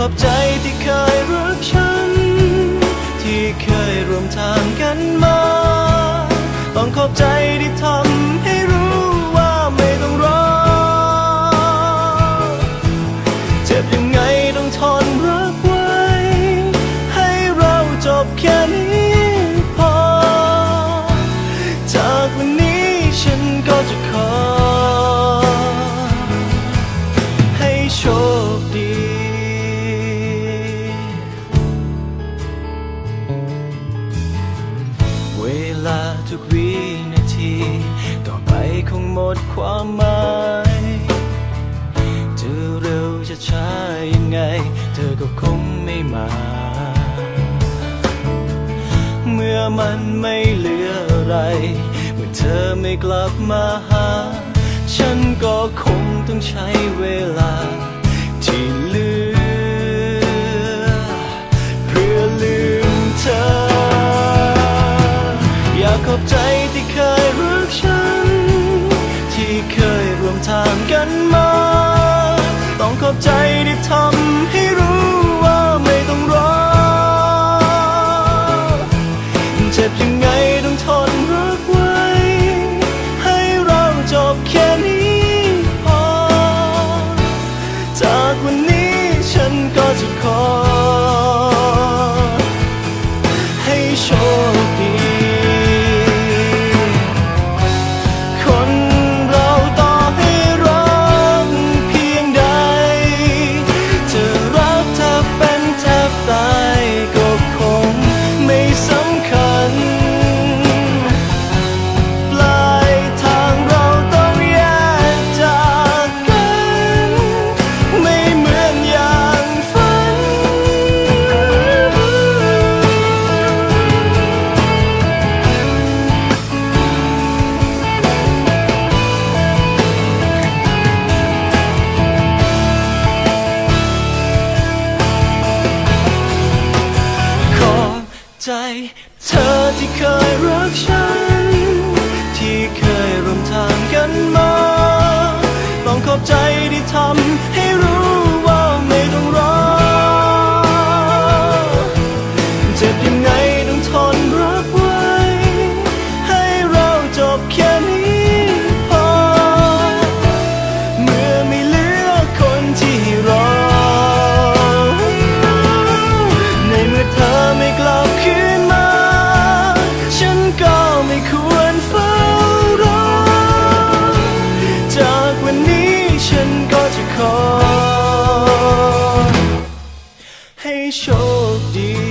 อยากขอบใจที่เคยรักฉัน ที่เคยร่วมทางกันมา ต้องขอบใจที่ทำให้รู้ว่าไม่ต้องรอ เจ็บยังไงต้องทนรักไว้ ให้เราจบแค่นี้ ทุกวินาที ต่อไปคงหมดความหมายจะเร็วจะช้ายังไง เธอก็คงไม่มา เมื่อมันไม่เหลืออะไร เมื่อเธอไม่กลับมาหา ฉันก็คงต้องใช้เวลา ได้ทำให้รู้ว่าไม่ต้องรอ เจ็บยังไงต้องทนรักไว้ ให้เราจบแค่นี้พอ จากวันนี้ฉันก็จะขอ ใจ เธอที่เคยรักฉัน shoulder deep.